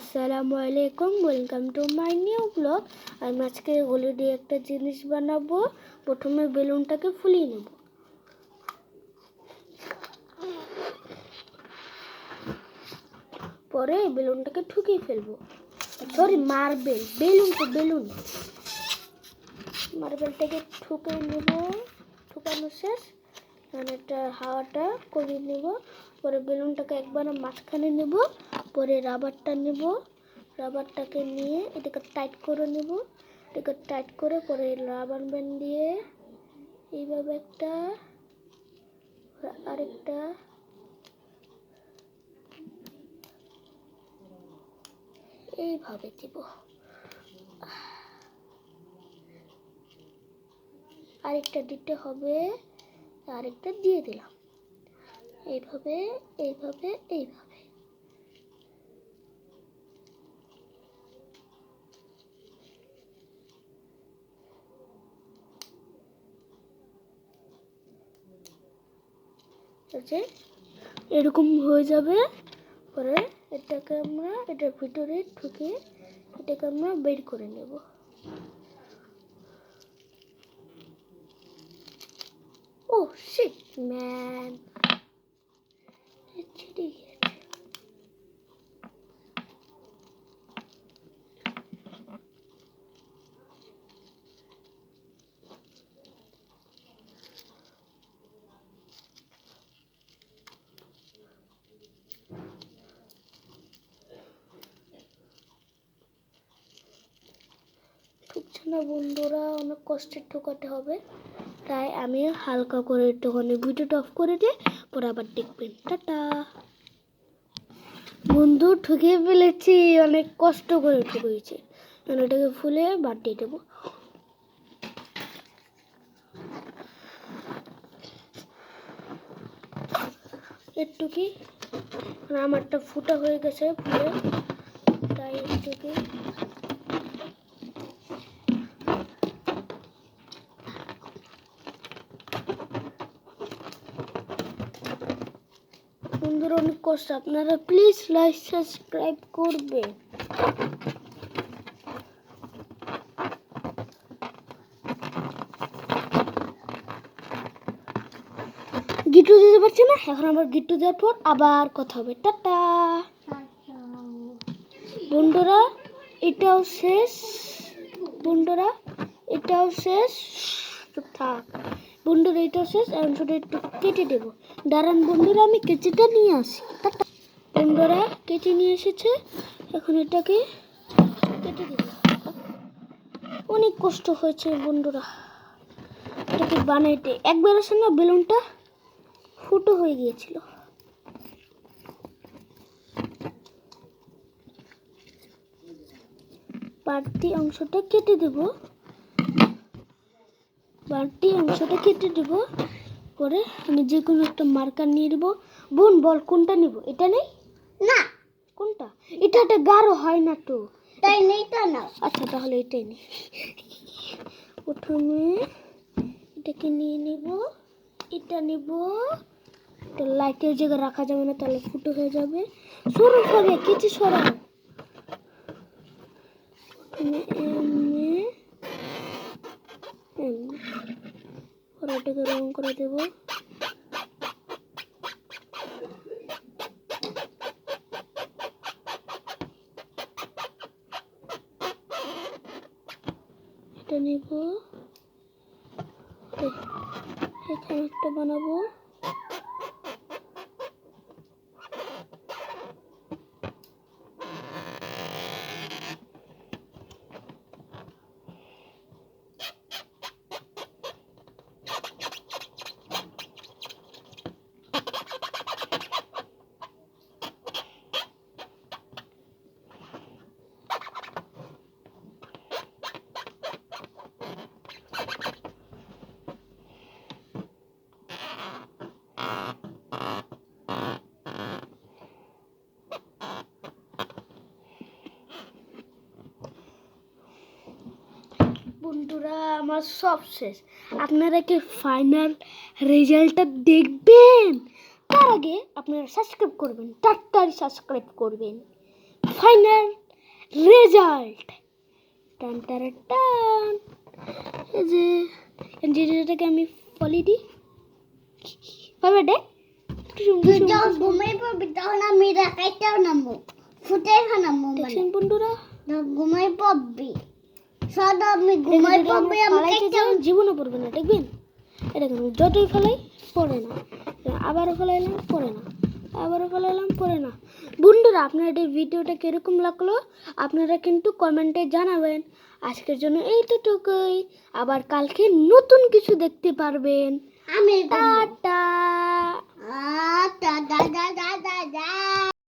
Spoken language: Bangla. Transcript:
আসসালামু আলাইকুম welcome to my new blog আমি আজকে হোলি দিয়ে একটা জিনিস বানাবো। প্রথমে বেলুনটাকে ফুলিয়ে নেব। পরে বেলুনটাকে ঠুকিয়ে ফেলব। সরি মার্বেল বেলুন তো, বেলুন। মার্বেলটাকে ঠুকে নেব। ঠুকানো শেষ। মানে একটা হাওয়াটা করিয়ে নেব। পরে বেলুনটাকে একবার মাঝখানে নেব। পরে রাবারটা নেব। রাবারটাকে নিয়ে এটাকে টাইট করে নেব। এটাকে টাইট করে পরে রাবার ব্যান্ড দিয়ে এইভাবে একটা আরেকটা। এইভাবে দিব। আরেকটা দিতে হবে, আরেকটা দিয়ে দিলাম। এইভাবে এইভাবে এইভাবে। যে এরকম হয়ে যাবে। পরে এটাকে আমরা এটার ভিতরে ঢুকে এটাকে আমরা বের করে নেব। ও শিট ম্যান ছিঁড়ে গিয়েছে না বন্ধুরা, অনেক কষ্টে ঠোকাতে হবে। তাই আমি হালকা করে একটুখানি ভিডিওটা অফ করে দিয়ে পরে আবার দেখবেন। টাটা! বন্ধু, ঠুকিয়ে ফেলেছি। অনেক কষ্ট করে ঠুকিয়েছি আমি এটাকে ফুলে বাদ দিয়ে দেবো। একটু কি? আমারটা ফুটা হয়ে গেছে, ফুলে। তাই একটু কি? বন্ধুরা অনেক কষ্ট আপনারা প্লিজ লাইক সাবস্ক্রাইব করবেন গিট্টু দিতে পারছি না? এখন আবার গিট্টু দেওয়ার পর আবার কথা হবে। টাটা। বন্ধুরা, এটাও শেষ। বন্ধুরা, এটাও শেষ। থাক। বন্ধুরা এটাও শেষ এখন একটু কেটে দেবো। দাঁড়ান বন্ধুরা, আমি কেচিটা নিয়ে আসি। বন্ধুরা কেটে নিয়ে এসেছে। এখন এটাকে কেটে দেবো। অনেক কষ্ট হয়েছে বন্ধুরা। এটাকে বানাইতে। একবার আসে না, বেলুনটা ফুটো হয়ে গিয়েছিল। বাড়তি অংশটা কেটে দেব। বাড়তি অংশটা কেটে দেব পরে আমি যে কোনো একটা মার্কার নিয়ে নেব। বোন বল কোনটা নিব? এটা নেই? না। কোনটা? এটা একটা গাঢ় হয় না তো। তাই নেই তা না। আচ্ছা তাহলে এটাই নেই প্রথমে এটাকে নিয়ে নেব। এটা নেব। তো লাইটের জায়গায় রাখা যাবে না তাহলে ফুটো হয়ে যাবে। সরু হবে কিছু সরাও প্রথমে এমনি এমনি পরে এটাকে রং করে দেব। এটা নেব। এখানে একটা বানাবো। বন্ধুরা আমার সব শেষ। আপনারা কি ফাইনাল রেজাল্টটা দেখবেন? তার আগে আপনারা সাবস্ক্রাইব করবেন তাড়াতাড়ি সাবস্ক্রাইব করবেন। ফাইনাল রেজাল্ট টান টারা টান। যে যেটাকে আমি ফলি দিই। পাবে ডে আমি রাখাইতেও নামবো ফুটে দেখছেন বন্ধুরা? ঘুমিয়ে পড়বি সদ আমি যদি পড়বি আমরা আমি ফলাইতে কেটেও যাই, জীবনে পড়বে না দেখবেন? এটা কেন যতই ফেলাই পড়ে না। আবারও ফেলাইলাম পড়ে না। আবারও ফেলাইলাম পড়ে না। বন্ধুরা আপনাদের ভিডিওটা কীরকম লাগল আপনারা কিন্তু কমেন্টে জানাবেন। আজকের জন্য এইটুকুই। আবার কালকে নতুন কিছু দেখতে পারবেন। আমি টাটা।